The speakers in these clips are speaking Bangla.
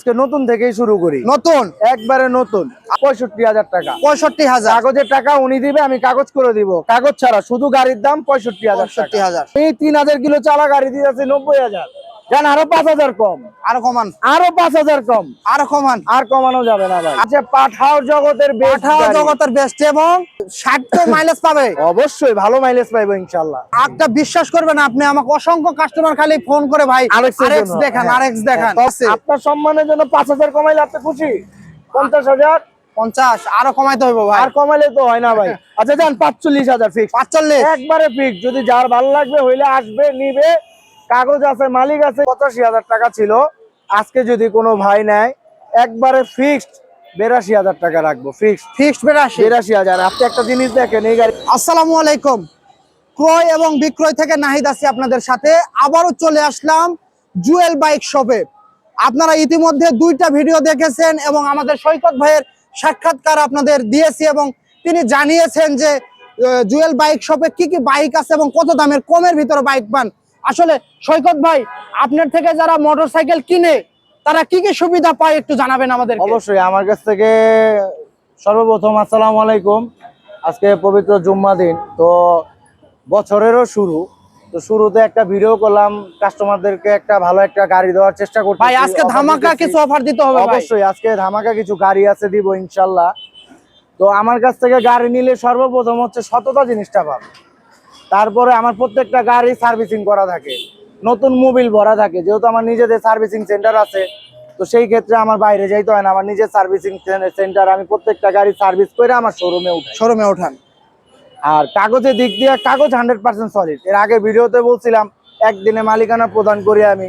আজকে নতুন থেকেই শুরু করি। নতুন? একবারে নতুন। পঁয়ষট্টি হাজার টাকা। পঁয়ষট্টি হাজার। কাগজের টাকা উনি দিবে আমি কাগজ করে দিব। কাগজ ছাড়া শুধু গাড়ির দাম পঁয়ষট্টি হাজার হাজার। এই তিন হাজার কিলো চালা গাড়ি দিয়ে আছে নব্বই হাজার। জান আরও পাঁচ হাজার কম। আরও কমান। আরও পাঁচ হাজার কম। আরও কমান। আর কমানো যাবে না ভাই। আচ্ছা পাঠাও জগতের পাঠাও জগতের বেস্ট এবং ষাট তো মাইলেজ পাবে। অবশ্যই ভালো মাইলেজ পাইবো ইনশাল্লাহ একটা বিশ্বাস করবেন আপনি আমাকে অসংখ্য কাস্টমার খালি ফোন করে ভাই এর দেখান হ্যাঁ। আরএক্স দেখান। হ্যাঁ, আপনার সম্মানের জন্য পাঁচ হাজার কমাইলে আপনি খুশি? পঞ্চাশ হাজার? পঞ্চাশ আরও কমাইতে হবে ভাই। আর কমাইলে তো হয় না ভাই। আচ্ছা যান পাঁচচল্লিশ হাজার ফিক্স পাঁচচল্লিশ। একবারে ফিক্স যদি যার ভালো লাগবে হইলে আসবে নিবে। কাগজ আছে মালিক আছে পঁচাশি হাজার টাকা ছিল। আজকে যদি কোনো ভাই নেয় একবারে ফিক্সড বেরাশি হাজার টাকা রাখব ফিক্সড ফিক্সড বেরাশি। বেরাশি হাজার। আপনি একটা জিনিস দেখেন এই গাড়ি আসসালামু আলাইকুম। ক্রয় এবং বিক্রয় থেকে নাহিদ আছি আপনাদের সাথে। আবারও চলে আসলাম জুয়েল বাইক শপে। আপনারা ইতিমধ্যে দুইটা ভিডিও দেখেছেন এবং আমাদের সৈকত ভাইয়ের সাক্ষাৎকার আপনাদের দিয়েছি এবং তিনি জানিয়েছেন যে জুয়েল বাইক শপে কি কি বাইক আছে এবং কত দামের কমের ভিতরে বাইক পান। আসলে সৈকত ভাই আপনার থেকে যারা মোটরসাইকেল কিনে তারা কি কি সুবিধা পায় একটু জানাবেন আমাদের অবশ্যই আমার কাছ থেকে সর্বপ্রথম আসসালামু আলাইকুম। আজকে পবিত্র জুম্মা দিন তো বছরেরও শুরু। তো শুরুতে একটা ভিডিও করলাম কাস্টমারদেরকে একটা ভালো একটা গাড়ি দেওয়ার চেষ্টা করতে ভাই আজকে ধামাকা কিছু অফার দিতে হবে অবশ্যই আজকে ধামাকা কিছু গাড়ি আছে দিব ইনশাল্লাহ। তো আমার কাছ থেকে গাড়ি নিলে সর্বপ্রথম হচ্ছে সততা জিনিসটা পাবে তারপরে আমার প্রত্যেকটা গাড়ি সার্ভিসিং করা থাকে। নতুন মোবিল ভরা থাকে যেহেতু আমার নিজেদের সার্ভিসিং সেন্টার আছে তো সেই ক্ষেত্রে আমার বাইরে যাইতে হয় না আমার নিজের সার্ভিসিং সেন্টার আমি প্রত্যেকটা গাড়ি সার্ভিস করে আমার শোরুমে উঠাই। শোরুমে ওঠান আর কাগজের দিক দিয়ে কাগজ হান্ড্রেড পার্সেন্ট সলিড এর আগে ভিডিওতে বলছিলাম একদিনে মালিকানা প্রদান করি আমি।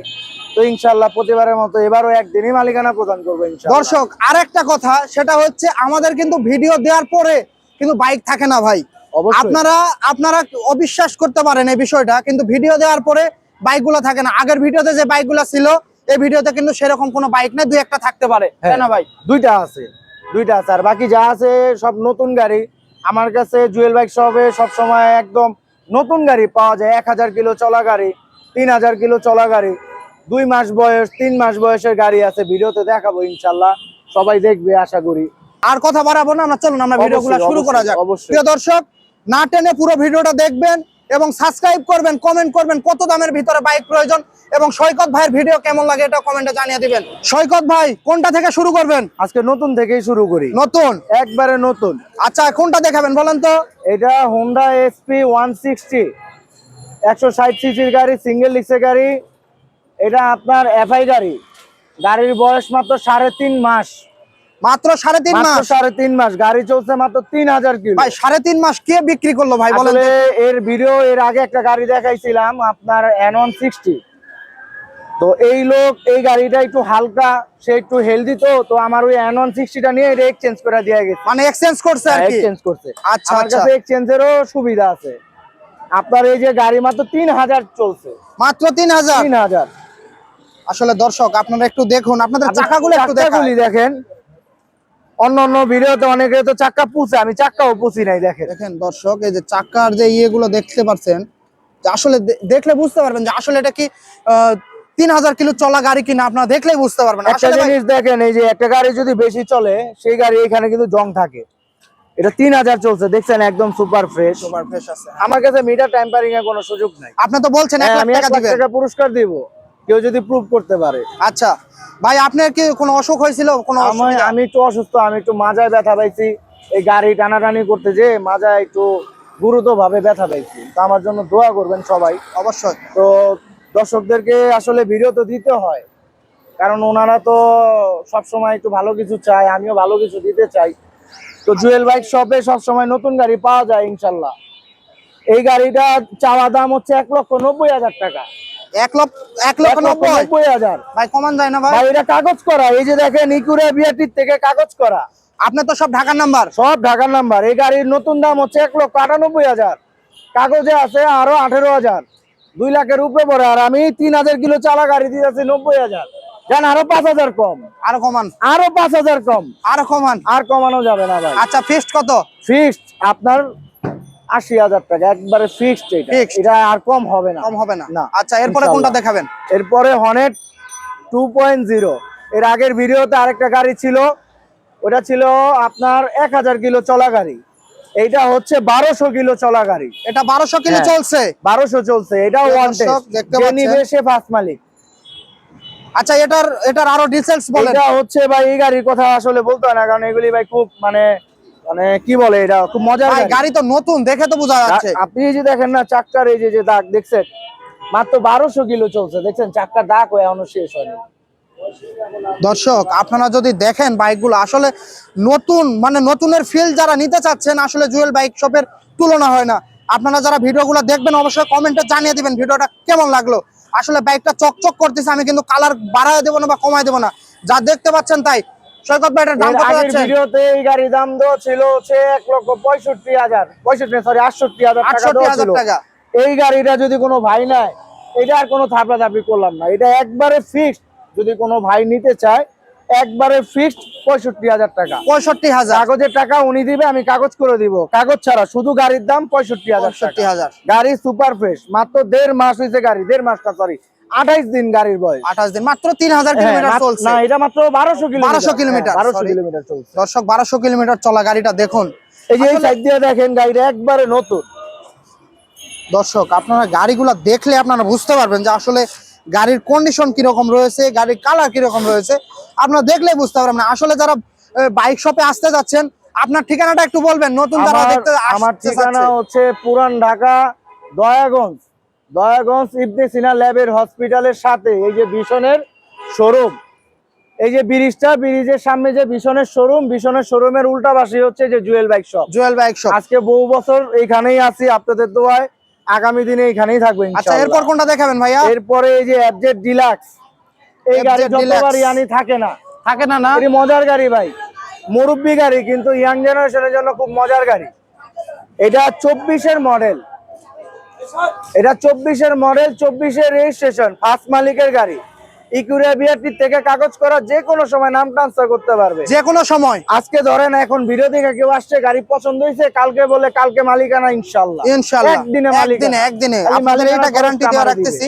তো ইনশাল্লাহ প্রতিবারের মতো এবারও একদিনই মালিকানা প্রদান করব ইনশাল্লাহ আর একটা কথা সেটা হচ্ছে আমাদের কিন্তু ভিডিও দেওয়ার পরে কিন্তু বাইক থাকে না ভাই। আপনারা আপনারা অবিশ্বাস করতে পারেন এই বিষয়টা কিন্তু ভিডিও দেওয়ার পরে বাইকগুলো থাকে না। আগের ভিডিওতে যে বাইকগুলো ছিল এই ভিডিওতে কিন্তু সেরকম কোনো বাইক নেই দুই একটা থাকতে পারে। হ্যাঁ। তাই না ভাই? দুইটা আছে দুইটা আছে। আর বাকি যা আছে সব নতুন গাড়ি। আমার কাছে জুয়েল বাইক সবে সব সময় একদম নতুন গাড়ি পাওয়া যায়। এক হাজার কিলো চলা গাড়ি তিন হাজার কিলো চলা গাড়ি দুই মাস বয়স তিন মাস বয়সের গাড়ি আছে। ভিডিওতে দেখাবো ইনশাল্লাহ। সবাই দেখবে আশা করি। আর কথা বাড়াবো না আমরা চলুন আমরা ভিডিওগুলো শুরু করা যাক। অবশ্যই। প্রিয় দর্শক না টেনে পুরো ভিডিওটা দেখবেন এবং সাবস্ক্রাইব করবেন কমেন্ট করবেন কত দামের ভিতরে বাইক প্রয়োজন এবং সৈকত ভাইয়ের ভিডিও কেমন লাগে এটা কমেন্টে জানিয়ে দিবেন। সৈকত ভাই কোনটা থেকে শুরু করবেন? আজকে নতুন থেকেই শুরু করি। নতুন? একবারে নতুন। আচ্ছা কোনটা দেখাবেন বলেন তো? এটা হোন্ডা এসপি ওয়ান সিক্সটি একশো ষাট সিসির গাড়ি সিঙ্গেল ডিক্সের গাড়ি। এটা আপনার এফআই গাড়ি। গাড়ির বয়স মাত্র সাড়ে তিন মাস। মাত্র সাড়ে তিন মাস? সাড়ে তিন মাস গাড়ি চলছে মাত্র তিন হাজার কিলো। ভাই সাড়ে তিন মাস কে বিক্রি করল ভাই বলেন এর ভিডিও এর আগে একটা গাড়ি দেখাইছিলাম আপনার ওয়ান সিক্সটি তো এই লোক এই গাড়িটা একটু হালকা সে একটু হেলদি তো তো আমার ওই ওয়ান সিক্সটিটা নিয়ে এটা এক্সচেঞ্জ করে দিয়ে গেছে। মানে এক্সচেঞ্জ করছে আর কি? এক্সচেঞ্জ করছে। আচ্ছা আমার আচ্ছা। কাছে এক্সচেঞ্জেরও সুবিধা আছে। আপনার এই যে গাড়ি মাত্র তিন হাজার চলছে। মাত্র তিন হাজার? তিন হাজার। আসলে দর্শক আপনারা একটু দেখুন আপনাদের আপনি চাকাগুলো একটু দেখান। দেখেন। অন্য অন্য ভিডিওতে অনেকে তো চাক্কা পুছে আমি চাক্কাও পুছি নাই দেখেন। দেখেন দর্শক এই যে চাকার যে ইয়েগুলো দেখতে পাচ্ছেন আসলে দেখলে বুঝতে পারবেন যে আসলে এটা কি তিন হাজার কিলো চলা গাড়ি কিনা আপনারা দেখলেই বুঝতে পারবেন। একটা জিনিস দেখেন এই যে একটা গাড়ি যদি বেশি চলে সেই গাড়ি এখানে কিন্তু জং থাকে। এটা তিন হাজার চলছে দেখছেন একদম সুপার ফ্রেশ। সুপার ফ্রেশ আছে। আমার কাছে মিটার ট্যাম্পারিং এর কোনো সুযোগ নাই। আপনি তো বলছেন এক হ্যাঁ, লাখ টাকা পুরস্কার দিব কেউ যদি প্রুভ করতে পারে। আচ্ছা ভাই আপনার কি কোনো অসুখ হয়েছিল? কোনো আমি আমি একটু অসুস্থ আমি একটু মাজায় ব্যথা পাইছি। এই গাড়ি টানাটানি করতে যে মাজায় একটু গুরুতর ভাবে ব্যথা পাইছি। তো আমার জন্য দোয়া করবেন সবাই। অবশ্যই। তো দর্শকদেরকে আসলে ভিডিও তো দিতে হয়। কারণ ওনারা তো সব সময় একটু ভালো কিছু চায় আমিও ভালো কিছু দিতে চাই। তো জুয়েল বাইক শপে সবসময় নতুন গাড়ি পাওয়া যায় ইনশাল্লাহ। এই গাড়িটা চাওয়া দাম হচ্ছে এক লক্ষ নব্বই হাজার টাকা। এক লক্ষ এক লক্ষ নব্বই। নব্বই হাজার। ভাই কমান যায় না ভাই। ভাই এটা কাগজ করা। এই যে দেখেন ইকুরে বিআরটির থেকে কাগজ করা। আপনার তো সব ঢাকার নাম্বার। সব ঢাকার নাম্বার। এই গাড়ির নতুন দাম হচ্ছে এক লক্ষ আটানব্বই হাজার। কাগজে আছে আরও আঠেরো হাজার। দুই লাখের উপরে পড়ে। আর আমি তিন হাজার কিলো চালা গাড়ি দিয়েছি নব্বই হাজার। জান আরও পাঁচ হাজার কম। আরও কমান। আরও পাঁচ হাজার কম। আরও কমান। আর কমানো যাবে না ভাই। আচ্ছা ফিস্ট কত? ফিক্সড আপনার আশি হাজার টাকা একবারে ফিক্সড এটা। এটা আর কম হবে না। কম হবে না। না, আচ্ছা এরপরে কোনটা দেখাবেন? এরপরে হনেট টু পয়েন্ট জিরো এর আগের ভিডিওতে আরেকটা গাড়ি ছিল। ওটা ছিল আপনার এক হাজার কিলো চলা গাড়ি। এইটা হচ্ছে বারোশো কিলো চলা গাড়ি। এটা বারোশো কিলো হ্যাঁ। চলছে? বারোশো চলছে। প্রিয় ওয়ান সে ফার্স্ট মালিক। আচ্ছা এটার এটার আরও ডিটেলস বলেন। এটা হচ্ছে ভাই এই গাড়ির কথা আসলে বলতে হয় না কারণ এগুলি ভাই খুব মানে মানে কি বলে এটা? খুব মজার গাড়ি। তো নতুন দেখে তো বোঝা যাচ্ছে। আপনি যে দেখেন না চাক্কার এই যে দাগ দেখছেন? মাত্র বারোশো কিলো চলছে দেখছেন? চাক্কার দাগ হয়ে এখনও শেষ হয়নি। দর্শক আপনারা যদি দেখেন বাইকগুলো আসলে নতুন মানে নতুনের ফিল যারা নিতে চাচ্ছেন আসলে জুয়েল বাইক শপের তুলনা হয় না। আপনারা যারা ভিডিওগুলো দেখবেন অবশ্যই কমেন্টে জানিয়ে দিবেন ভিডিওটা কেমন লাগল। আসলে বাইকটা চকচক করতেছে আমি কিন্তু কালার বাড়ায় দেবো না বা কমায় দেবো না। যা দেখতে পাচ্ছেন তাই। সৈকত ভাই এটার দাম কত যাচ্ছে? ভিডিওতে এই গাড়ির দাম ছিল হচ্ছে এক লক্ষ পঁয়ষট্টি হাজার। পঁয়ষট্টি সরি আটষট্টি হাজার টাকা হাজার এই গাড়িটা যদি কোনো ভাই নেয় এটা আর কোনো থাপড়া থাপড়ি করলাম না। এটা একবারে ফিক্সড যদি কোনো ভাই নিতে চায় একবারে ফিক্সড পঁয়ষট্টি হাজার টাকা। পঁয়ষট্টি হাজার। কাগজের টাকা উনি দিবে আমি কাগজ করে দিব। কাগজ ছাড়া শুধু গাড়ির দাম পঁয়ষট্টি হাজার গাড়ি সুপার ফ্রেশ মাত্র দেড় মাস হয়েছে গাড়ি দেড় মাসটা সরি আঠাইশ দিন গাড়ির বয়স। আঠাশ দিন মাত্র তিন হাজার হ্যাঁ, কিলোমিটার চলছে। না এটা মাত্র বারোশো কিলোমিটার। 1200 কিলোমিটার, বারোশো sorry। কিলোমিটার চলছে। দর্শক বারোশো কিলোমিটার চলা গাড়িটা দেখুন। এই যে এই সাইড দিয়ে দেখেন গাড়িটা একবারে নতুন। দর্শক আপনারা গাড়িগুলো দেখলে আপনারা বুঝতে পারবেন যে আসলে গাড়ির কন্ডিশন কীরকম রয়েছে গাড়ির কালার কীরকম রয়েছে। আপনারা দেখলেই বুঝতে পারবেন আসলে যারা বাইক শপে আসতে যাচ্ছেন আপনার ঠিকানাটা একটু বলবেন। নতুন যারা দেখতে আমার ঠিকানা হচ্ছে পুরান ঢাকা দয়াগঞ্জ। দয়াগঞ্জ ইবনে সিনা ল্যাবের হসপিটালের সাথে এই যে বিশনের শোরুম এই যে ব্রিজটা ব্রিজের সামনে যে বিশনের শোরুম বিশনের শোরুমের উল্টা পাশে হচ্ছে যে Jewel bike shop. Jewel bike shop. আজকে বহু বছর এইখানেই আছি আপনাদের দোয়ায় আগামী দিনে এইখানেই থাকব আচ্ছা এরপর কোনটা দেখাবেন ভাইয়া? এরপরে এই যে অ্যাবজেট ডিলাক্স এই গাড়ি। যতবারই আনি থাকে না। থাকে না না? মজার গাড়ি ভাই। মুরব্বী গাড়ি কিন্তু ইয়াং জেনারেশনের জন্য খুব মজার গাড়ি। এটা চব্বিশের মডেল এটা চব্বিশের মডেল চব্বিশের রেজিস্ট্রেশন ফার্স্ট মালিকের গাড়ি। ইকুরিয়া বিআরটি থেকে কাগজ করা যে কোনো সময় নাম ট্রান্সফার করতে পারবে। যে কোনো সময়। আজকে ধরেন এখন ভিডিও দেখে কেউ আসছে গাড়ি পছন্দ হয়েছে কালকে বলে কালকে মালিকানা ইনশাল্লাহ ইনশাআল্লাহ। একদিনে একদিনে মালিকানা একদিনে। আপনাদের এটা গ্যারান্টি দিয়ে রাখতেছি।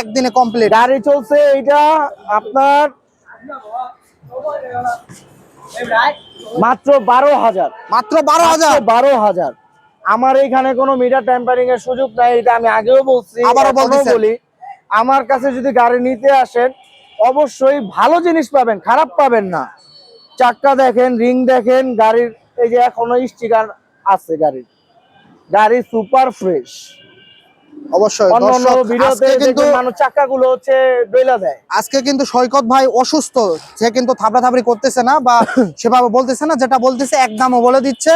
একদিনে কমপ্লিট গাড়ি চলছে এটা আপনার মাত্র বারো হাজার। মাত্র বারো হাজার। বারো হাজার। আমার এখানে কোনো মিটার টেম্পারিং এর সুযোগ নাই এটা আমি আগেও বলছি আবারও বলি। আমার কাছে যদি গাড়ি নিতে আসেন অবশ্যই ভালো জিনিস পাবেন খারাপ পাবেন না। চাক্কা দেখেন রিং দেখেন গাড়ির এই যে এখনও স্টিকার আছে গাড়ির। গাড়ি সুপার ফ্রেশ অবশ্যই চাক্কাগুলো হচ্ছে দেয়। আজকে কিন্তু সৈকত ভাই অসুস্থ সে কিন্তু থাবড়াথাবড়ি করতেছে না বা সেভাবে বলতেছে না যেটা বলতেছে একদমও বলে দিচ্ছে।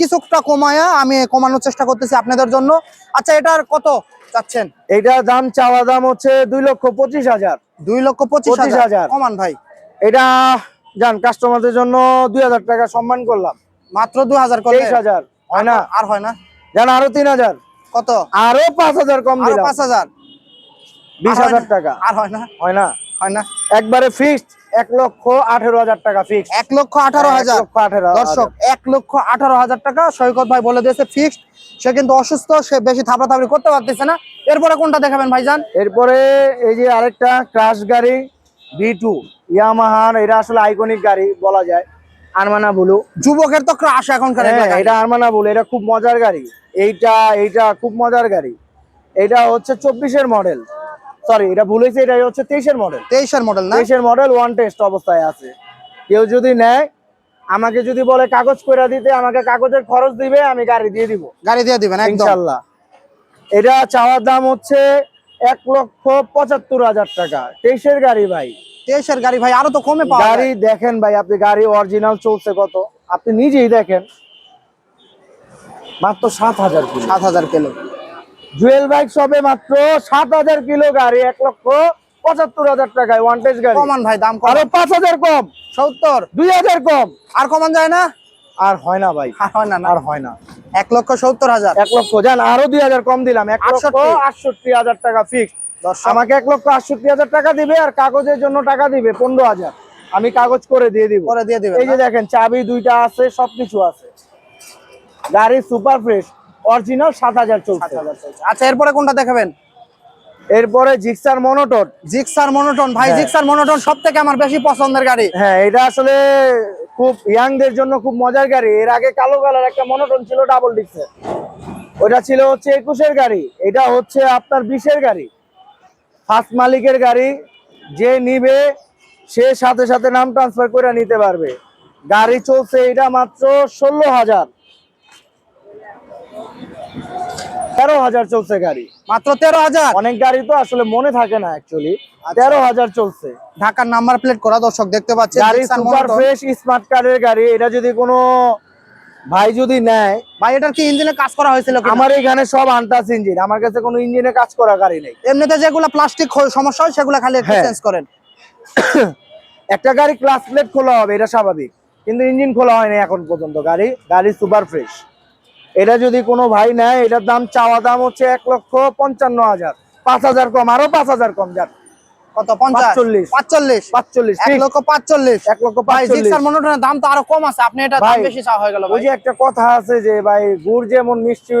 কিছুটা কমায়া আমি কমানোর চেষ্টা করতেছি আপনাদের জন্য। আচ্ছা এটার কত চাচ্ছেন? এটা দাম চাওয়া দাম হচ্ছে দুই লক্ষ পঁচিশ হাজার। দুই লক্ষ পঁচিশ হাজার। কমান ভাই। এটা যান কাস্টমারদের জন্য দুই হাজার টাকা সম্মান করলাম। মাত্র দুই হাজার তেইশ হাজার। হয় না? আর হয় না? যান আরও তিন হাজার। কত? আরও পাঁচ হাজার কম দিলাম। পাঁচ হাজার। বিশ হাজার টাকা। আর হয় না? হয় না? হয় না? একবারে ফিক্সড এক লক্ষ আঠেরো হাজার টাকা ফিক্সড এক লক্ষ আঠারো হাজার। দর্শক এক লক্ষ আঠারো হাজার টাকা সৈকত ভাই বলে দিয়েছে ফিক্সড সে কিন্তু অসুস্থ সে বেশি থাবড়াথাবড়ি করতে পারতেছে না। এরপরে কোনটা দেখাবেন ভাইজান? এরপরে এই যে আরেকটা ক্রাশ গাড়ি বি টু ইয়ামাহার এটা আসলে আইকনিক গাড়ি বলা যায়। আরমানা বুলু যুবকের তো ক্রাশ এখনকার হ্যাঁ, এটা আরমানা বুলু এটা খুব মজার গাড়ি। এইটা এইটা খুব মজার গাড়ি। এটা হচ্ছে চব্বিশের মডেল সরি এটা ভুলেছে এটা হচ্ছে তেইশের মডেল তেইশের মডেল না? তেইশের মডেল ওয়ান টেস্ট অবস্থায় আছে। কেউ যদি নেয় আমাকে যদি বলে কাগজ করে দিতে আমাকে কাগজের খরচ দিবে আমি গাড়ি দিয়ে দিব। গাড়ি দিয়ে দিবেন একদম। ইনশাল্লাহ এটা চাওয়ার দাম হচ্ছে এক লক্ষ পঁচাত্তর হাজার টাকা। তেইশের গাড়ি ভাই। তেইশের গাড়ি ভাই আরও তো কমে পাওয়া গাড়ি দেখেন ভাই আপনি গাড়ি অরিজিনাল চলছে কত? আপনি নিজেই দেখেন। মাত্র সাত হাজার কিলো। সাত হাজার কিলো। জুয়েল বাইক সবে মাত্র সাত হাজার কিলো গাড়ি এক লক্ষ পঁচাত্তর হাজার টাকায় ওয়ান টেস্ট গাড়ি। কমান ভাই দাম কম আরও পাঁচ হাজার কম। সত্তর। দুই হাজার কম। আর কমান যায় না? আর হয় না ভাই। আর হয় না আর হয় না। এক লক্ষ সত্তর হাজার। এক লক্ষ জান আরও দুই হাজার কম দিলাম। এক লক্ষ আটষট্টি। হাজার টাকা ফিক্স আমাকে এক লক্ষ আটষট্টি হাজার টাকা দিবে আর কাগজের জন্য টাকা দিবে পনেরো হাজার। আমি কাগজ করে দিয়ে দিব। করে দিয়ে দিবেন এই যে দেখেন চাবি দুইটা আছে সবকিছু আছে। গাড়ি সুপার ফ্রেশ অরিজিনাল সাত হাজার চলছে। আচ্ছা এরপরে কোনটা দেখাবেন? এরপরে জিক্সার মনোটন। Gixxer monotone. ভাই হ্যাঁ। জিক্সার মনোটন সব থেকে আমার বেশি পছন্দের গাড়ি। হ্যাঁ এটা আসলে খুব ইয়াংদের জন্য খুব মজার গাড়ি। এর আগে কালো কালার একটা মনোটন ছিল ডাবল ডিক্সের। ওটা ছিল হচ্ছে একুশের গাড়ি। এটা হচ্ছে আপনার বিশের গাড়ি। ফার্স্ট মালিকের গাড়ি। যে নিবে সে সাথে সাথে নাম ট্রান্সফার করে নিতে পারবে। গাড়ি চলছে এটা মাত্র ষোলো হাজার। তেরো হাজার চলছে গাড়ি। মাত্র তেরো হাজার? অনেক গাড়ি তো আসলে মনে থাকে না অ্যাকচুয়ালি তেরো হাজার চলছে। ঢাকার নাম্বার প্লেট করা দর্শক দেখতে পাচ্ছেন গাড়ি সুপার ফ্রেশ স্মার্ট কার্ডের গাড়ি এটা যদি কোনো ভাই যদি নেয় ভাই এটার কি ইঞ্জিনে কাজ করা হয়েছিল আমার এখানে সব আনটাস ইঞ্জিন আমার কাছে কোনো ইঞ্জিনে কাজ করা গাড়ি নেই। এমনিতে যেগুলো প্লাস্টিক সমস্যা হয় সেগুলো খালি একটু হ্যাঁ। চেঞ্জ করেন। একটা গাড়ি ক্লাস প্লেট খোলা হবে এটা স্বাভাবিক। কিন্তু ইঞ্জিন খোলা হয়নি এখন পর্যন্ত গাড়ি গাড়ি সুপার ফ্রেশ এটা যদি কোনো ভাই নেয় এটার দাম চাওয়া দাম হচ্ছে এক লক্ষ পঞ্চান্ন হাজার। পাঁচ হাজার কম আরও পাঁচ হাজার কম যাক কত পঞ্চাশ? পাঁচচল্লিশ। এক লক্ষ পাঁচচল্লিশ? এক লক্ষ পাঁচচল্লিশ। দাম তো আরও কম আছে আপনি এটা দাম বেশি চাওয়া হয়ে গেল ওই যে একটা কথা আছে যে ভাই গুড় যেমন মিষ্টি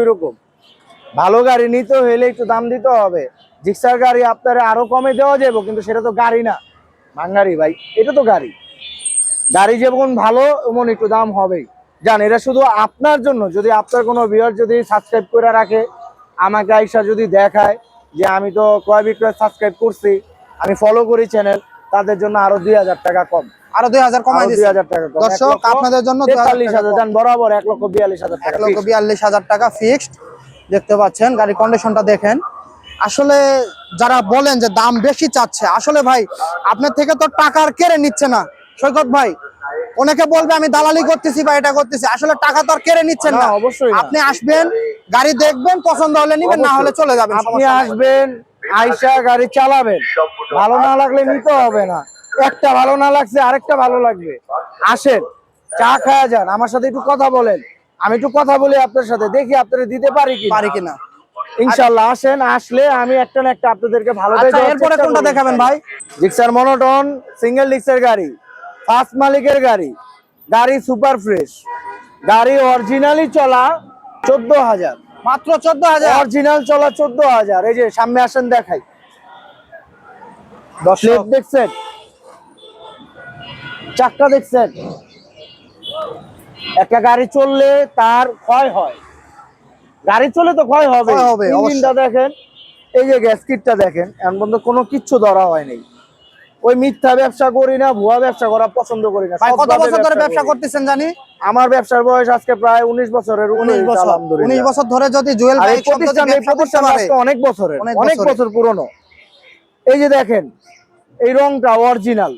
ভালো গাড়ি নিতে হলে একটু দাম দিতে হবে। জিক্সার গাড়ি আপনার আরও কমে দেওয়া যাবে কিন্তু সেটা তো গাড়ি না। ভাঙ্গারি ভাই এটা তো গাড়ি। গাড়ি যেমন ভালো এমন একটু দাম হবেই। জান এটা শুধু আপনার জন্য। যদি আপনার কোনো ভিউয়ার যদি সাবস্ক্রাইব করে রাখে আমাকে আইসা যদি দেখায় যে আমি তো ক্রয় বিক্রয় সাবস্ক্রাইব করছি আমি ফলো করি চ্যানেল তাদের জন্য আরও দুই হাজার টাকা কম। আরও দুই হাজার কমাই দুই হাজার টাকা দর্শক, আপনাদের জন্য 2000 তেতাল্লিশ হাজার। জান বরাবর এক লক্ষ বিয়াল্লিশ হাজার এক লক্ষ বিয়াল্লিশ হাজার টাকা ফিক্সড দেখতে পাচ্ছেন গাড়ি কন্ডিশনটা দেখেন। আসলে যারা বলেন যে দাম বেশি চাচ্ছে আসলে ভাই আপনার থেকে তো টাকার কেড়ে নিচ্ছে না। সৈকত ভাই অনেকে বলবে আমি দালালি করতেছি বা এটা করতেছি। আসলে টাকা তো আর কেড়ে নিচ্ছেন না, অবশ্যই আপনি আসবেন গাড়ি দেখবেন পছন্দ হলে নিবেন না হলে চলে যাবেন। আপনি আসবেন আইসা গাড়ি চালাবেন। ভালো না লাগলে নিতে হবে না। একটা ভালো না লাগছে আরেকটা ভালো লাগবে। আসেন চা খায়া যান। আমার সাথে একটু কথা বলেন। আমি একটু কথা বলি আপনার সাথে দেখি আপনারা দিতে পারি কি পারি কিনা। ইনশাল্লাহ আসেন আসলে আমি একটা না একটা আপনাদেরকে ভালো আচ্ছা এরপরে কোনটা দেখাবেন ভাই? ডিক্সার মনোটন সিঙ্গেল ডিক্সের গাড়ি। ফার্স্ট মালিকের গাড়ি গাড়ি সুপার ফ্রেশ। গাড়ি অরিজিনালি চলা চোদ্দ হাজার। মাত্র চোদ্দ হাজার? অরিজিনাল চলা চোদ্দ হাজার। এই যে সামনে আসেন দেখাই। প্লেট দেখছেন? চাক্কা দেখছেন? একটা গাড়ি চললে তার ক্ষয় হয়। গাড়ি চলে তো ক্ষয় হবে। ইঞ্জিনটা দেখেন এই যে গ্যাসকিটটা দেখেন এখন পর্যন্ত কোনো কিচ্ছু ধরা হয়নি। ওই মিথ্যা ব্যবসা করি না ভুয়া ব্যবসা করা পছন্দ করি না। কত বছর ধরে ব্যবসা করতেছেন জানি? আমার ব্যবসার বয়স আজকে প্রায় উনিশ বছরের উনিশ বছর। উনিশ বছর ধরে যদি জুয়েল প্রতিষ্ঠান অনেক বছরের অনেক বছর পুরনো। এই যে দেখেন এই রংটা অরিজিনাল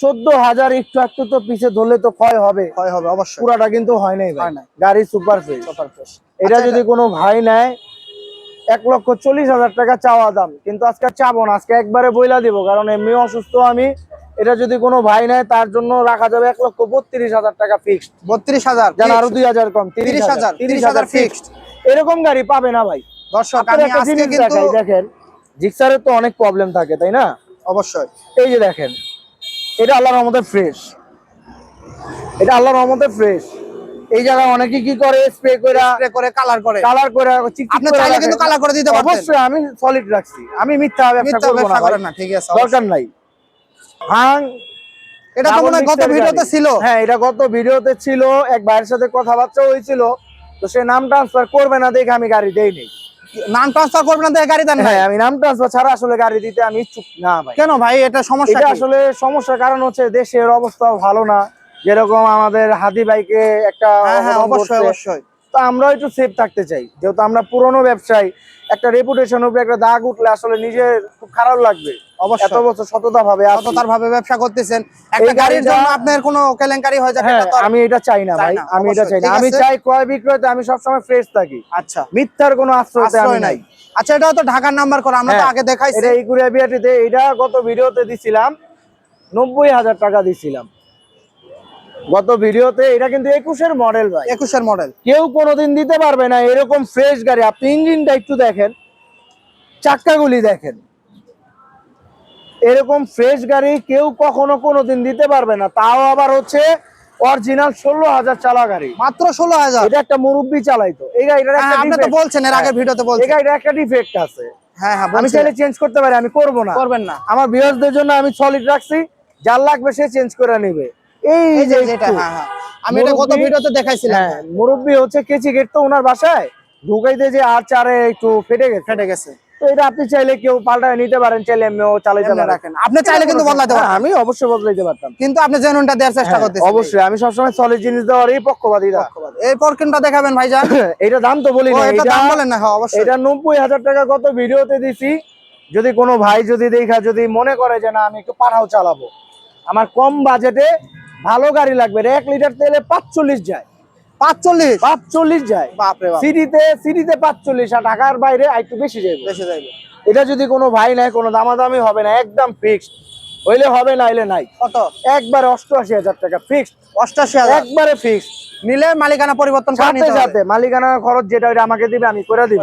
চোদ্দ হাজার একটু একটু তো পিছে ধরলে তো ক্ষয় হবে। হয় হবে অবশ্যই। পুরাটা কিন্তু হয় নাই হয় নাই। গাড়ি সুপার ফ্রেশ সুপার ফ্রেশ এটা আচ্ছা, যদি কোনো ভাই নেয় এক লক্ষ চল্লিশ হাজার টাকা চাওয়া দাম। কিন্তু আজকে চাবো না আজকে একবারে বইলা দিব কারণ এমনি অসুস্থ আমি। এটা যদি কোনো ভাই নেয় তার জন্য রাখা যাবে এক লক্ষ বত্রিশ হাজার টাকা ফিক্সড বত্রিশ হাজার যেন আরও দুই হাজার কম তিরিশ হাজার তিরিশ হাজার ফিক্সড এরকম গাড়ি পাবে না ভাই। দর্শক দেখেন জিক্সারের তো অনেক প্রবলেম থাকে তাই না? অবশ্যই। এই যে দেখেন এটা আল্লাহর রহমতে ফ্রেশ এটা আল্লাহর রহমতে ফ্রেশ এই জায়গায় অনেকে কি করে? স্প্রে করে স্প্রে করে কালার করে। কালার করে আপনি চাইলে কিন্তু কালার করে দিতে পারতেন। অবশ্যই আমি সলিড রাখছি। আমি মিথ্যা ব্যবসা করব না করেন না ঠিক আছে দরকার নাই। ভাঙ এটা তো মনে গত ভিডিওতে ছিল। হ্যাঁ এটা গত ভিডিওতে ছিল। এক ভাইয়ের সাথে কথাবার্তা হয়েছিল। তো সে নাম ট্রান্সফার করবে না দেখে আমি গাড়ি দেই নেই নাম ট্রান্সফার করবে না দেখে গাড়ি দেন ভাই। হ্যাঁ আমি নাম ট্রান্সফার ছাড়া আসলে গাড়ি দিতে আমি ইচ্ছুক না ভাই। কেন ভাই এটা সমস্যা এটা আসলে সমস্যার কারণ হচ্ছে দেশের অবস্থা ভালো না। যেরকম আমাদের হাদি বাইকে একটা হ্যাঁ হ্যাঁ অবশ্যই অবশ্যই। তো আমরাও একটু সেফ থাকতে চাই। যেহেতু আমরা পুরনো ব্যবসায়ী একটা রেপুটেশন উপরে একটা দাগ উঠলে আসলে নিজের খুব খারাপ লাগবে। অবশ্যই। এত বছর সততা ভাবে সততার ভাবে ব্যবসা করতেছেন। একটা গাড়ির জন্য আপনার কোনো কেলেঙ্কারি হয়ে যাবে আমি এটা চাই না ভাই। আমি এটা চাই না। আমি চাই ক্রয় বিক্রয়তে আমি সবসময় ফ্রেশ থাকি। আচ্ছা। মিথ্যার কোনো আমি আশ্রয় নাই। আচ্ছা তো ঢাকার নাম্বার করা আমরা তো আগে দেখাইছি। এটা ইকুরিয়া বিআরটিতে এটা গত ভিডিওতে দিছিলাম নব্বই হাজার টাকা দিছিলাম। গত ভিডিওতে এটা কিন্তু একুশের মডেল ভাই। একুশের মডেল কেউ কোনোদিন দিতে পারবে না এরকম ফ্রেশ গাড়ি। আপনি ইঞ্জিনটা একটু দেখেন চাক্কাগুলি দেখেন। এরকম ফ্রেশ গাড়ি কেউ কখনো কোনোদিন দিতে পারবে না। তাও আবার হচ্ছে অরিজিনাল ষোলো হাজার চালা গাড়ি। মাত্র ষোলো হাজার এটা একটা মুরব্বী চালাইতো এই একটা হ্যাঁ, আপনি তো বলছেন এর আগের হ্যাঁ, ভিডিওতে এই বলছেন গাড়িটার একটা ডিফেক্ট আছে। হ্যাঁ হ্যাঁ আমি। চাইলে চেঞ্জ করতে পারি আমি করব না। করবেন না। আমার ভিউয়ার্সদের জন্য আমি সলিড রাখছি। যার লাগবে সে চেঞ্জ করে নেবে। এই এই যে যেটা হ্যাঁ হ্যাঁ। আমি এটা গত ভিডিওতে দেখাইছিলাম। হ্যাঁ মুরব্বী হচ্ছে কেচি গেট তো ওনার বাসায়। ঢুকাইতে যে আর চারে একটু ফেটে গেছে। ফেটে গেছে। তো এটা আপনি চাইলে কেউ পাল্টায় নিতে পারেন চাইলে এমনিও চালাইতে পারেন রাখেন। আপনি চাইলে কিন্তু বদলাতে হ্যাঁ, পারেন আমি অবশ্যই বদলাইতে পারতাম। কিন্তু আপনি জেনুইনটা দেওয়ার চেষ্টা হ্যাঁ, করতেছেন। অবশ্যই। আমি সবসময় সলিড জিনিস দেওয়ারই পক্ষপাতীরা। এরপর কোনটা দেখাবেন ভাইজান। এটা দাম তো বলি না এটা দাম বলেন না হ্যাঁ অবশ্যই। এটা নব্বই হাজার টাকা কত ভিডিওতে দিছি। যদি কোনো ভাই যদি দেখা যদি মনে করে যে না আমি একটু পাঠাও চালাবো। আমার কম বাজেটে ভালো গাড়ি লাগবে এক লিটার তেলে পাঁচচল্লিশ যায়। পাঁচচল্লিশ? পাঁচচল্লিশ যায়। বাপরে সিটিতে সিটিতে পাঁচচল্লিশ আর ঢাকার বাইরে একটু বেশি যাবে বেশি এটা যদি কোনো ভাই নাই কোনো দামাদামি হবে না একদম ফিক্সড হইলে হবে না হইলে নাই। কত? একবারে অষ্টআশি হাজার টাকা ফিক্সড অষ্টাশি হাজার। একবারে ফিক্সড নিলে মালিকানা পরিবর্তন সাথে সাথে মালিকানা খরচ যেটা ওইটা আমাকে দিবে আমি করে দিব।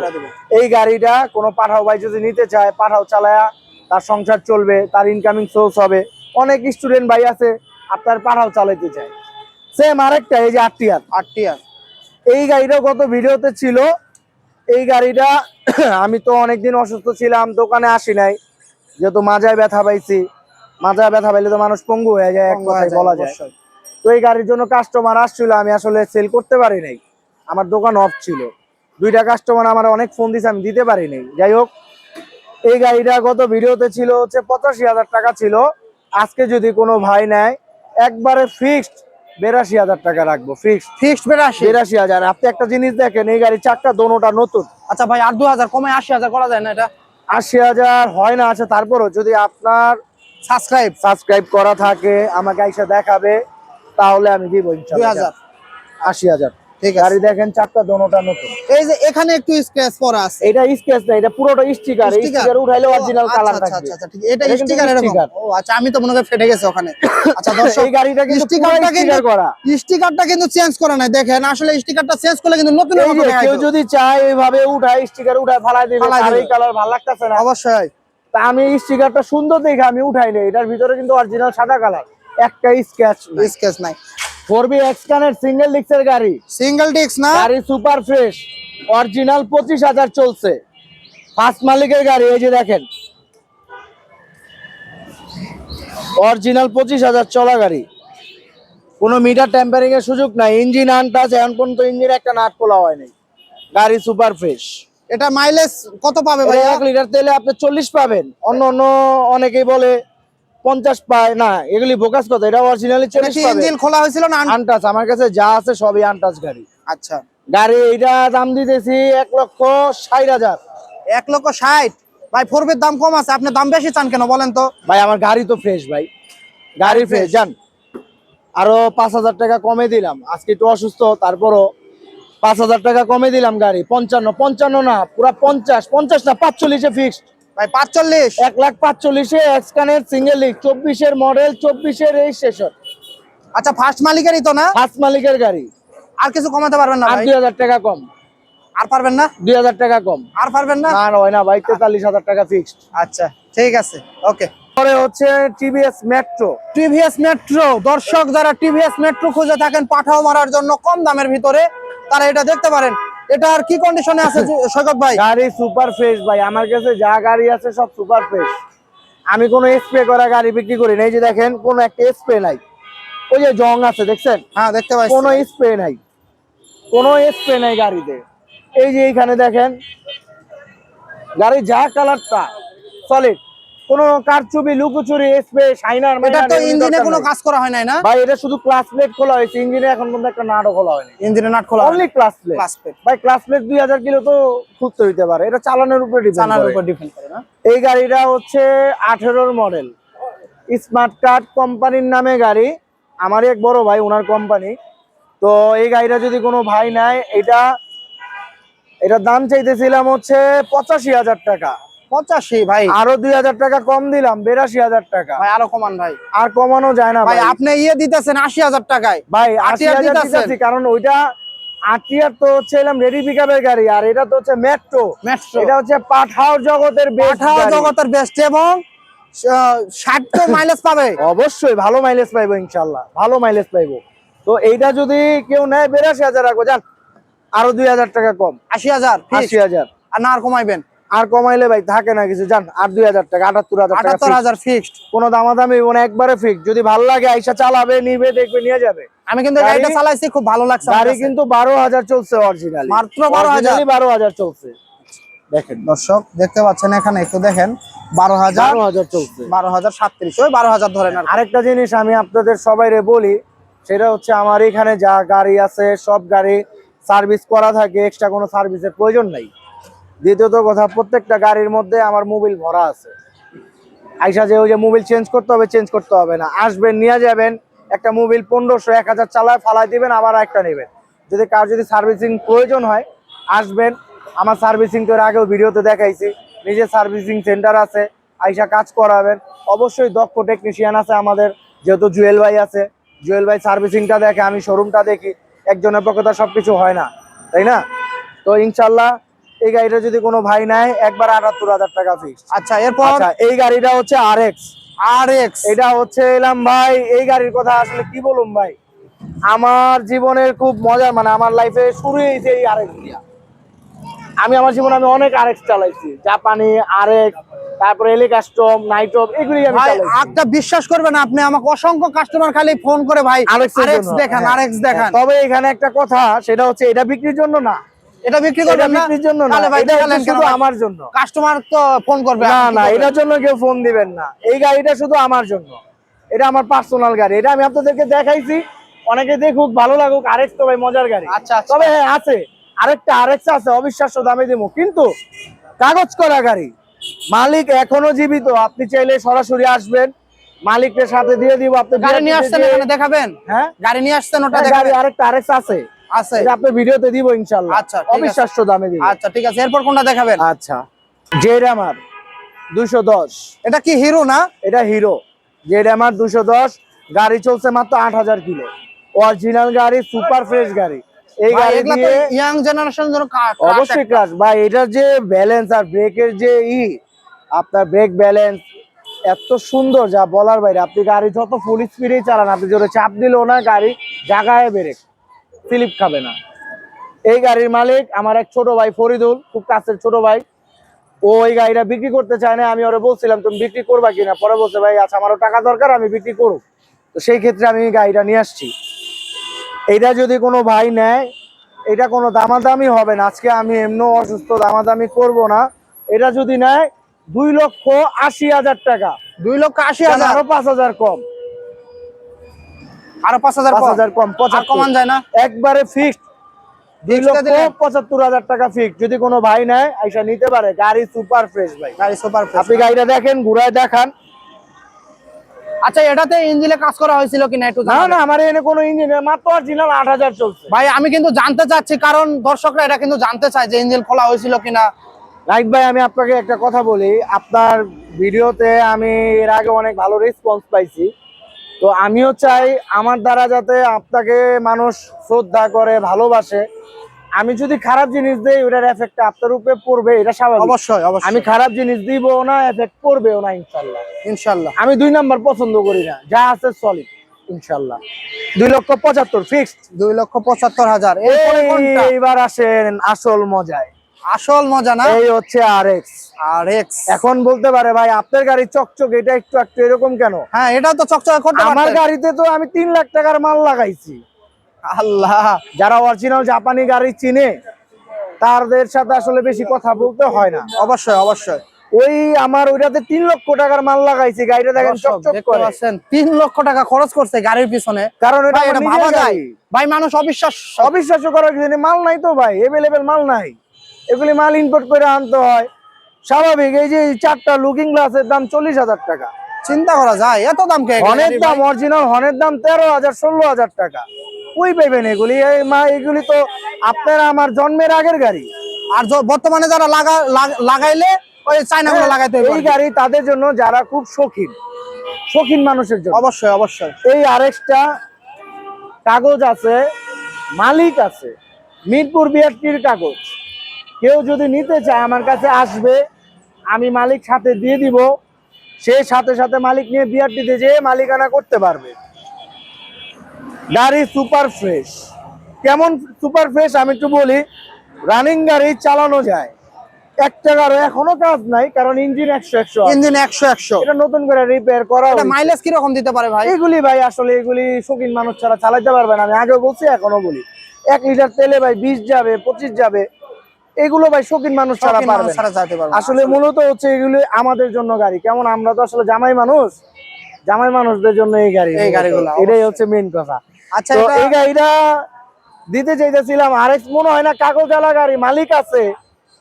এই গাড়িটা কোনো পাঠাও ভাই যদি নিতে চায় পাঠাও চালায়া তার সংসার চলবে তার ইনকামিং সোর্স হবে। অনেক স্টুডেন্ট ভাই আছে আপনার পাঠাও চালাইতে চাই সেম আরেকটা এই যে আরটিআর আটটি আর এই গাড়িটা গত ভিডিওতে ছিল। এই গাড়িটা আমি তো অনেকদিন অসুস্থ ছিলাম দোকানে আসি নাই। যেহেতু মাজায় ব্যথা পাইছি। মাজায় ব্যথা পাইলে তো মানুষ পঙ্গু হয়ে যায় এক কথায় বলা যায়। তো এই গাড়ির জন্য কাস্টমার আসছিল আমি আসলে সেল করতে পারি নাই। আমার দোকান অফ ছিল। দুইটা কাস্টমার আমার অনেক ফোন দিছে আমি দিতে পারি নাই। যাই হোক এই গাড়িটা গত ভিডিওতে ছিল হচ্ছে পঁচাশি হাজার টাকা ছিল। আজকে যদি কোনো ভাই নেয় একবারে ফিক্সড বেরাশি হাজার টাকা রাখব ফিক্সড ফিক্সড বেরাশি? বেরাশি হাজার। আপনি একটা জিনিস দেখেন এই গাড়ি চারটা দোনোটা নতুন। আচ্ছা ভাই আর দু হাজার কমে আশি হাজার করা যায় না এটা? আশি হাজার হয় না আছে তারপরও যদি আপনার সাবস্ক্রাইব সাবস্ক্রাইব করা থাকে আমাকে এসে দেখাবে তাহলে আমি দিব হাজার। আশি হাজার। গাড়ি দেখেন চারটা দোনোটা নতুন। এই যে এখানে একটু স্ক্র্যাচ পড়া আছে। এটা স্কেচ না এটা পুরোটা স্টিকার? স্টিকার উঠাইলে অরিজিনাল আচ্ছা, কালার আচ্ছা, থাকবে। আচ্ছা, ঠিক। এটা স্টিকার এরকম। ও আচ্ছা আমি তো মনে করি ফেটে গেছে ওখানে। আচ্ছা দর্শক এই গাড়িটা কিন্তু স্টিকারটা কিন্তু করা। স্টিকারটা কিন্তু চেঞ্জ করে নাই। দেখেন আসলে স্টিকারটা চেঞ্জ করলে কিন্তু নতুন যে কেউ যদি চায় এইভাবে উঠায় স্টিকার উঠায় ফালাই দিবে আর এই কালার ভালো লাগতেছে না। অবশ্যই। তা আমি স্টিকারটা সুন্দর দেখে আমি উঠাই নাই। এটার ভিতরে কিন্তু অরিজিনাল সাদা কালার একটা স্কেচ স্কেচ নাই। ফোর বি এক্সকানের সিঙ্গেল ডিক্সের গাড়ি। সিঙ্গেল ডিস্ক না? গাড়ি সুপার ফ্রেশ অরিজিনাল পঁচিশ হাজার চলছে। ফার্স্ট মালিকের গাড়ি এই যে দেখেন। অরিজিনাল পঁচিশ হাজার চলা গাড়ি। কোনো মিটার টেম্পারিং এর সুযোগ নাই ইঞ্জিন আনটাচ এখন পর্যন্ত ইঞ্জিন একটা নাট খোলা হয়নি গাড়ি সুপার ফ্রেশ এটা মাইলেজ কত পাবে ভাই এক লিটার তেলে আপনি চল্লিশ পাবেন। অন্য অন্য অনেকেই বলে পঞ্চাশ পায় না এগুলি বোকাস কথা এটা অরিজিনালি চল্লিশ ইঞ্জিন খোলা হয়েছিল না আন- আনটাচ আমার কাছে যা আছে সবই আনটাচ গাড়ি। আচ্ছা। গাড়ি এটা দাম দিতেছি এক লক্ষ ষাট হাজার। এক লক্ষ ষাট? ভাই ফোরবের দাম কম আছে আপনি দাম বেশি চান কেন বলেন তো? ভাই আমার গাড়ি তো ফ্রেশ ভাই। গাড়ি ফ্রেশ যান আরও পাঁচ হাজার টাকা কমে দিলাম। আজকে একটু অসুস্থ তারপরও পাঁচ হাজার টাকা কমে দিলাম গাড়ি। পঞ্চান্ন পঞ্চান্ন না পুরা পঞ্চাশ পঞ্চাশ না পাঁচচল্লিশে ফিক্সড ভাই পাঁচচল্লিশ। এক লাখ পাঁচচল্লিশে এক্সকানের সিঙ্গেল লিগ চব্বিশের মডেল চব্বিশের রেজিস্ট্রেশন আচ্ছা ফার্স্ট মালিকেরই তো না? ফার্স্ট মালিকের গাড়ি। আর কিছু কমাতে পারবেন না আর দুই হাজার টাকা কম। আর পারবেন না? দুই হাজার টাকা কম। আর পারবেন না? না না হয় না ভাই তেতাল্লিশ হাজার টাকা ফিক্সড আচ্ছা ঠিক আছে ওকে পরে হচ্ছে টিভিএস মেট্রো টিভিএস মেট্রো দর্শক যারা টিভিএস মেট্রো খুঁজে থাকেন পাঠাও মারার জন্য কম দামের ভিতরে তারা এটা দেখতে পারেন। এটার কি কন্ডিশনে আছে সৈকত ভাই? গাড়ি সুপার ফ্রেশ ভাই আমার কাছে যা গাড়ি আছে সব সুপার ফ্রেশ আমি কোনো স্প্রে করা গাড়ি বিক্রি করি না এই যে দেখেন কোনো একটা স্প্রে নাই। ওই যে জং আছে দেখছেন? হ্যাঁ দেখতে পাচ্ছি। কোনো স্প্রে নাই। কোনো স্প্রে নাই গাড়িতে। এই যে এইখানে দেখেন গাড়ি যা কালারটা সলিড কোনো কারচুপি লুকোচুরি স্প্রে শাইনার এটা তো ইঞ্জিনে কোনো কাজ করা হয় নাই না? ভাই এটা শুধু ক্লাস প্লেট খোলা হয়েছে। ইঞ্জিনে এখন পর্যন্ত একটা নাটও খোলা হয়নি। ইঞ্জিনে নাট খোলা only class plate class plate ভাই ক্লাস প্লেট দুই হাজার কিলো তো খুঁজতে হইতে পারে। এটা চালানোর উপরে ডিপেন্ড জানার উপর ডিপেন্ড করে না। এই গাড়িটা হচ্ছে আঠেরোর মডেল স্মার্ট কার্ড কোম্পানির নামে গাড়ি। আমার এক বড় ভাই ওনার কোম্পানি তো এই গাড়িটা যদি কোনো ভাই নেয় এটা এটার দাম চাইতেছিলাম হচ্ছে পঁচাশি হাজার টাকা। পঁচাশি ভাই। আরও দুই হাজার টাকা কম দিলাম বিরাশি হাজার টাকা। ভাই আরও কমান ভাই। আর কমানো যায় না ভাই আপনি ইয়ে দিতেছেন আশি হাজার টাকায়। ভাই আশি হাজার দিতেছি কারণ ওইটা আটিয়ার তো হচ্ছে এলাম রেডি পিকআপের গাড়ি আর এটা তো হচ্ছে মেট্রো মেট্রো এটা হচ্ছে পাঠাও জগতের পাঠাও জগতের বেস্ট এবং ষাট তো মাইলেজ পাবে। অবশ্যই ভালো মাইলেজ পাইবো ইনশাল্লাহ ভালো মাইলেজ পাইবো। তো এইটা যদি কেউ নেয় বেরাশি হাজার রাখব। যান আরও দুই হাজার টাকা কম। আশি হাজার আশি হাজার। আর না আর কমাইবেন। আর কমাইলে ভাই থাকে না কিছু জান আর দুই হাজার টাকা আটাত্তর হাজার আটাত্তর। হাজার ফিক্সড কোনো দামাদামি মানে একবারে ফিক্স যদি ভালো লাগে আইসা চালাবে নিবে দেখবে নিয়ে যাবে। আমি কিন্তু গাড়িটা চালাইছি খুব ভালো লাগছে গাড়ি কিন্তু বারো হাজার চলছে অরিজিনালি মাত্র 12,000 বারো হাজার চলছে। দেখেন দর্শক দেখতে পাচ্ছেন এখানে একটু দেখেন বারো হাজার বারো হাজার চলছে। বারো হাজার সাতত্রিশ ওই বারো হাজার ধরেন আর আরেকটা জিনিস আমি আপনাদের সবাইরে বলি সেটা হচ্ছে আমার এখানে যা গাড়ি আছে সব গাড়ি সার্ভিস করা থাকে এক্সট্রা কোনো সার্ভিসের প্রয়োজন নাই। দ্বিতীয়ত কথা, প্রত্যেকটা গাড়ির মধ্যে আমার মোবিল ভরা আছে। আইসা যে ওই যে মোবিল চেঞ্জ করতে হবে চেঞ্জ করতে হবে না। আসবেন, নিয়ে যাবেন, একটা মোবিল পনেরোশো, এক হাজার চালায় ফালাই দিবেন, আবার একটা নেবেন। যদি কার যদি সার্ভিসিং প্রয়োজন হয়, আসবেন। আমার সার্ভিসিং তো আগেও ভিডিওতে দেখাইছি। নিজের সার্ভিসিং সেন্টার আছে, আইসা কাজ করাবেন। অবশ্যই দক্ষ টেকনিশিয়ান আছে আমাদের, যেহেতু জুয়েল ভাই আছে। জুয়েল ভাই সার্ভিসিংটা দেখে, আমি শোরুমটা দেখি। একজনের পক্ষে তো সব কিছু হয় না, তাই না? তো ইনশাল্লাহ এই গাড়িটা যদি কোনো ভাই নেয় একবার আটাত্তর হাজার টাকা ফিক্স আচ্ছা এরপর? আচ্ছা এই গাড়িটা হচ্ছে আর এক্স আর এক্স এটা হচ্ছে এলাম ভাই এই গাড়ির কথা আসলে কি বলুম ভাই? আমার জীবনের খুব মজা মানে আমার লাইফে শুরু হয়েছে এই আরেক্স দিয়া। আমি আমার জীবনে আমি অনেক আরেক্স চালাইছি। জাপানি আরেক্স তারপরে এলি কাস্টম নাইটপ এগুলি আমি একটা বিশ্বাস করবেন আপনি আমাকে অসংখ্য কাস্টমার খালি ফোন করে ভাই জন্য। দেখান হ্যাঁ। আরএক্স দেখান। তবে এখানে একটা কথা সেটা হচ্ছে এটা বিক্রির জন্য না। এটা বিক্রি করবেন না? বিক্রির জন্য না ভাই দেখালেন শুধু আমার জন্য। কাস্টমার তো ফোন করবে না না এটার জন্য কেউ ফোন দিবেন না। এই গাড়িটা শুধু আমার জন্য। এটা আমার পার্সোনাল গাড়ি। এটা আমি আপনাদেরকে দেখাইছি। অনেকে দেখুক ভালো লাগুক আরেক তো ভাই মজার গাড়ি। আচ্ছা, আচ্ছা। তবে হ্যাঁ আছে। আরেকটা আরেকটা আছে অবিশ্বাস্য দামে দিব। কিন্তু কাগজ করা গাড়ি। মালিক এখনও জীবিত। আপনি চাইলে সরাসরি আসবেন। মালিকের সাথে দিয়ে দিব। আপনি গাড়ি নিয়ে আসছেন এখানে দেখাবেন? হ্যাঁ? গাড়ি নিয়ে আসছেন ওটা গাড়ি আরেকটা আরেকটা আছে। আছে। এটা আপনি ভিডিওতে দিব ইনশাল্লাহ আচ্ছা। অবিশ্বাস্য দামে দিব। আচ্ছা ঠিক আছে। এরপর কোনটা দেখাবেন? আচ্ছা। দুইশো দশ। এটা কি হিরো না? এটা হিরো। দুশো দশ। গাড়ি চলছে মাত্র আট হাজার কিলো। অরিজিনাল গাড়ি সুপার ফ্রেশ গাড়ি। এই গাড়ি দিয়ে ইয়াং জেনারেশন কা- অবশ্যই ক্লাস ভাই এটার যে ব্যালেন্স আর ব্রেকের যে ই আপনার ব্রেক ব্যালেন্স এত সুন্দর যা বলার বাইরে। আপনি গাড়ি যত ফুল স্পিডে চালান আপনি জোরে চাপ দিলেও না গাড়ি জাগায় ব্রেক স্লিপ খাবে না। এই গাড়ির মালিক আমার এক ছোট ভাই ফরিদুল খুব কাছের ছোট ভাই। ও ওই গাড়িটা বিক্রি করতে চায় না আমি ওরা বলছিলাম তুমি বিক্রি করবা কিনা? পরে বলছে ভাই আচ্ছা আমারও টাকা দরকার আমি বিক্রি করুক তো সেই ক্ষেত্রে আমি গাড়িটা নিয়ে আসছি। এটা যদি কোনো ভাই নেয় এটা কোনো দামাদামি হবে না। আজকে আমি এমনি অসুস্থ দামাদামি করব না। এটা যদি নেয় দুই লক্ষ আশি হাজার টাকা। দুই লক্ষ আশি হাজার? আরও পাঁচ হাজার কম? আরও পাঁচ হাজার পাঁচ কম। হাজার কম পঁচাত্তর। কমান যায় না? একবারে ফিক্সড দুই লক্ষ পঁচাত্তর হাজার টাকা ফিক্সড যদি কোনো ভাই নেয় আইসা নিতে পারে। গাড়ি সুপার ফ্রেশ ভাই। গাড়ি সুপার আপনি গাড়িটা দেখেন ঘুরায় দেখান। আচ্ছা এটাতে ইঞ্জিনে কাজ করা হয়েছিল কিনা একটু না আমার এখানে কোনো ইঞ্জিন মাত্র অরিজিনাল আট হাজার চলছে। ভাই আমি কিন্তু জানতে চাচ্ছি কারণ দর্শকরা এটা কিন্তু জানতে চায় যে ইঞ্জিন খোলা হয়েছিল কিনা। রাইট ভাই আমি আপনাকে একটা কথা বলি। আপনার ভিডিওতে আমি এর আগে অনেক ভালো রেসপন্স পাইছি। তো আমিও চাই আমার দ্বারা যাতে আপনাকে মানুষ শ্রদ্ধা করে ভালোবাসে। আমি যদি খারাপ জিনিস দেই ওটার এফেক্ট আপনার উপরে পড়বে এটা স্বাভাবিক। অবশ্যই অবশ্যই। আমি খারাপ জিনিস দিব না এফেক্ট পড়বেও না ইনশাল্লাহ। ইনশাল্লাহ। আমি দুই নাম্বার পছন্দ করি না যা আছে সলিড ইনশাল্লাহ। দুই লক্ষ পঁচাত্তর ফিক্সড দুই লক্ষ পঁচাত্তর হাজার। এইবার আসেন আসল মজায়। আসল মজা না? এই হচ্ছে আর এক্স আর এক্স এখন বলতে পারে ভাই আপনার গাড়ি চকচক এটা একটু একটু এরকম কেন? হ্যাঁ এটা তো চকচকে করতে আমার গাড়িতে তো আমি তিন লাখ টাকার মাল লাগাইছি। আল্লাহ। যারা অরিজিনাল জাপানি গাড়ি চিনে তাদের সাথে আসলে বেশি কথা বলতে হয় না। অবশ্যই অবশ্যই। ওই আমার ওইটাতে তিন লক্ষ টাকার মাল লাগাইছি গাড়িটা দেখেন চকচক করে। পাচ্ছেন, তিন লক্ষ টাকা খরচ করছে গাড়ির পিছনে। কারণ এটা ভাবা যায়। ভাই মানুষ অবিশ্বাস অবিশ্বাস করার মাল নাই তো ভাই এভেলেবেল মাল নাই। এগুলি মাল ইম্পোর্ট করে আনতে হয়। স্বাভাবিক এই যে চারটা লুকিং গ্লাসের দাম চল্লিশ হাজার টাকা। চিন্তা করা যায় এত দাম হনের দাম অরিজিনাল হনের দাম তেরো হাজার ষোলো হাজার টাকা। কই পেবেন এগুলি? মা এগুলি তো আপনারা আমার জন্মের আগের গাড়ি। আর বর্তমানে যারা লাগা লাগাইলে ওই চাইনা গুলো লাগাইতে হ্যাঁ, এই গাড়ি তাদের জন্য যারা খুব শৌখিন শৌখিন মানুষের জন্য। অবশ্যই অবশ্যই। এই আরেকটা কাগজ আছে মালিক আছে মিরপুর বিআরটির কাগজ। কেউ যদি নিতে চায় আমার কাছে আসবে আমি মালিক সাথে দিয়ে দিব। সে সাথে সাথে মালিক নিয়ে বিআরটিতে যেয়ে মালিকানা করতে পারবে। গাড়ি সুপার ফ্রেশ। কেমন সুপার ফ্রেশ আমি একটু বলি রানিং গাড়ি চালানো যায়। এক টাকারও এখনও কাজ নাই কারণ ইঞ্জিন একশো একশো ইঞ্জিন একশো একশো। এটা নতুন করে রিপেয়ার করা মাইলেজ কীরকম দিতে পারে ভাই? এগুলি ভাই আসলে এগুলি শৌখিন মানুষ ছাড়া চালাতে পারবে না। আমি আগেও বলছি এখনও বলি। এক লিটার তেলে ভাই বিশ যাবে পঁচিশ যাবে। এগুলো ভাই শৌখিন মানুষ ছাড়া পারবে। আসলে মূলত হচ্ছে এগুলি আমাদের জন্য গাড়ি। কেমন আমরা তো আসলে জামাই মানুষ জামাই মানুষদের জন্য এই গাড়ি। এই গাড়িগুলো, এটাই হচ্ছে মেইন কথা। আচ্ছা এই গাড়িটা দিতে চাইতেছিলাম আরেক মনে হয় না কাগজ আলা গাড়ি মালিক আছে।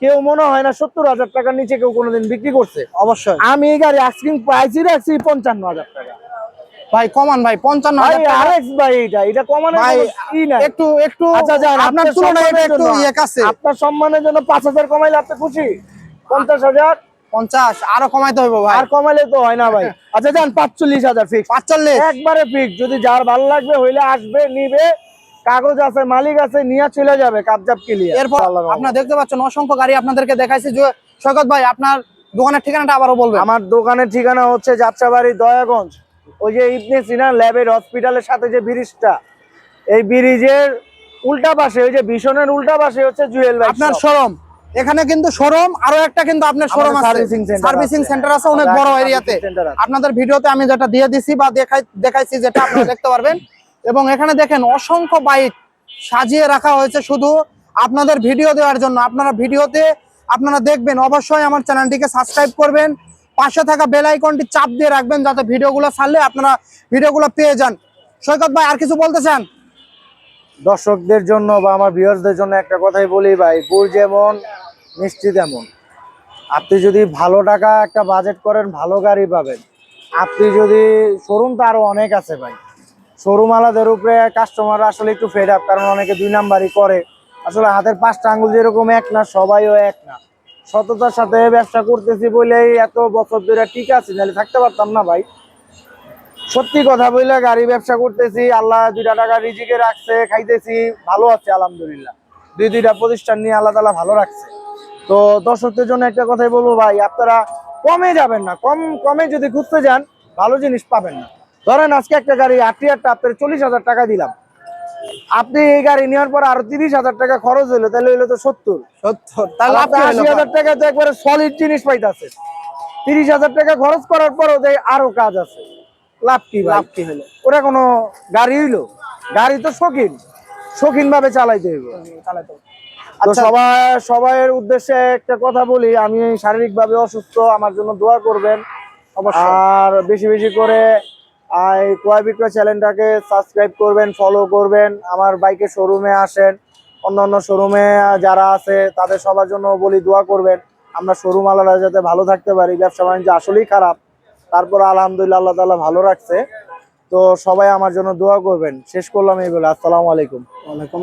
কেউ মনে হয় না সত্তর হাজার টাকার নিচে কেউ কোনোদিন বিক্রি করছে। অবশ্যই। আমি এই গাড়ি আস্কিং প্রাইসই রাখছি পঞ্চান্ন হাজার টাকা। ভাই কমান ভাই পঞ্চান্ন ভাই হাজার এটা এটা একটু একটু আপনার তুলনায় একটু ইয়ে কাছে। আপনার সম্মানের জন্য পাঁচ হাজার কমাইলে আপনি খুশি? পঞ্চাশ হাজার? পঞ্চাশ আরও কমাইতে হবে ভাই। আর কমাইলে তো হয় না ভাই। আচ্ছা যান পাঁচচল্লিশ হাজার ফিক্স পাঁচচল্লিশ। একবারে ফিক্স যদি যার ভালো লাগবে হইলে আসবে নিবে। কাগজ আছে মালিক আছে নিয়ে চলে যাবে কাপজাপ ক্লিয়ার এরপর আপনারা দেখতে পাচ্ছেন অসংখ্য গাড়ি আপনাদেরকে দেখাইছি। যে সৈকত ভাই আপনার দোকানের ঠিকানাটা আবারও বলবেন। আমার দোকানের ঠিকানা হচ্ছে যাত্রাবাড়ি দয়াগঞ্জ। ওই যে ইবনে সিনা ল্যাবের হসপিটালের সাথে যে ব্রিজটা এই ব্রিজের উল্টা পাশে ওই যে ভীষণের উল্টা পাশে হচ্ছে জুয়েল ভাই আপনার শোরুম। এখানে কিন্তু শোরুম আরও একটা কিন্তু আপনার শোরুম আছে। সার্ভিসিং সেন্টার আছে। অনেক বড় এরিয়াতে। আপনাদের ভিডিওতে আমি যেটা দিয়ে দিছি বা দেখাই দেখাইছি যেটা আপনারা দেখতে পারবেন। এবং এখানে দেখেন অসংখ্য বাইক সাজিয়ে রাখা হয়েছে শুধু আপনাদের ভিডিও দেওয়ার জন্য। আপনারা ভিডিওতে আপনারা দেখবেন অবশ্যই আমার চ্যানেলটিকে সাবস্ক্রাইব করবেন। পাশে থাকা বেল আইকনটি চাপ দিয়ে রাখবেন যাতে ভিডিওগুলো ছাড়লে আপনারা ভিডিওগুলো পেয়ে যান। সৈকত ভাই, আর কিছু বলতে চান? দর্শকদের জন্য বা আমার ভিউয়ার্সদের জন্য একটা কথাই বলি ভাই গুড় যেমন, মিষ্টি তেমন। আপনি যদি ভালো টাকা একটা বাজেট করেন, ভালো গাড়ি পাবেন। আপনি যদি শোরুম তো আরও অনেক আছে ভাই। শোরুম আলাদের উপরে কাস্টমার আসলে একটু ফেড আপ কারণ অনেকে দুই নাম্বারই করে। আসলে হাতের পাঁচটা আঙ্গুল যেরকম এক না, সবাইও এক না। সততার সাথে ব্যবসা করতেছি বলেই এত বছর ধরে ঠিক আছে, নাহলে থাকতে পারতাম না ভাই। সত্যি কথা বললে গাড়ি ব্যবসা করতেছি, আল্লাহ দুইটা টাকা রিজিকে রাখছে, খাইতেছি, ভালো আছে, আলহামদুলিল্লাহ। দুই দুইটা প্রতিষ্ঠান নিয়ে আল্লাহ তালা ভালো রাখছে। তো দর্শকদের জন্য একটা কথাই বলব ভাই, আপনারা কমে যাবেন না, কম, কমে যদি খুঁজতে যান, ভালো জিনিস পাবেন না। ধরেন আজকে একটা গাড়ি আটিয়ারটা আপনার চল্লিশ হাজার টাকা দিলাম। আপনি এই গাড়ি নেওয়ার পর আরও তিরিশ হাজার টাকা খরচ হইল তাহলে হইল তো সত্তর। সত্তর তাহলে আপনি আশি হাজার টাকা তো একবারে সলিড জিনিস পাইতাছে তিরিশ হাজার টাকা খরচ করার পরও যে আরও কাজ আছে। লাভ কি লাভ কি হলো? ওরা কোনো গাড়ি হইল? গাড়ি তো শৌখিন। শৌখিন ভাবে চালাইতে হইব আচ্ছা। সবাই সবাইয়ের উদ্দেশ্যে একটা কথা বলি আমি শারীরিক ভাবে অসুস্থ আমার জন্য দোয়া করবেন। অবশ্যই। আর বেশি বেশি করে এই ক্রয় বিক্রয় চ্যানেলটাকে সাবস্ক্রাইব করবেন ফলো করবেন, আমার বাইকের শোরুমে আসেন অন্য অন্য শোরুমে যারা আছে, তাদের সবার জন্য বলি দোয়া করবেন। আমরা শোরুম আলাদা যাতে ভালো থাকতে পারি, ব্যবসা বাণিজ্য আসলেই খারাপ। তারপর আলহামদুলিল্লাহ আল্লাহ তালা ভালো রাখছে। তো সবাই আমার জন্য দোয়া করবেন। শেষ করলাম এই বলে। আসসালামু আলাইকুম। ওয়ালাইকুম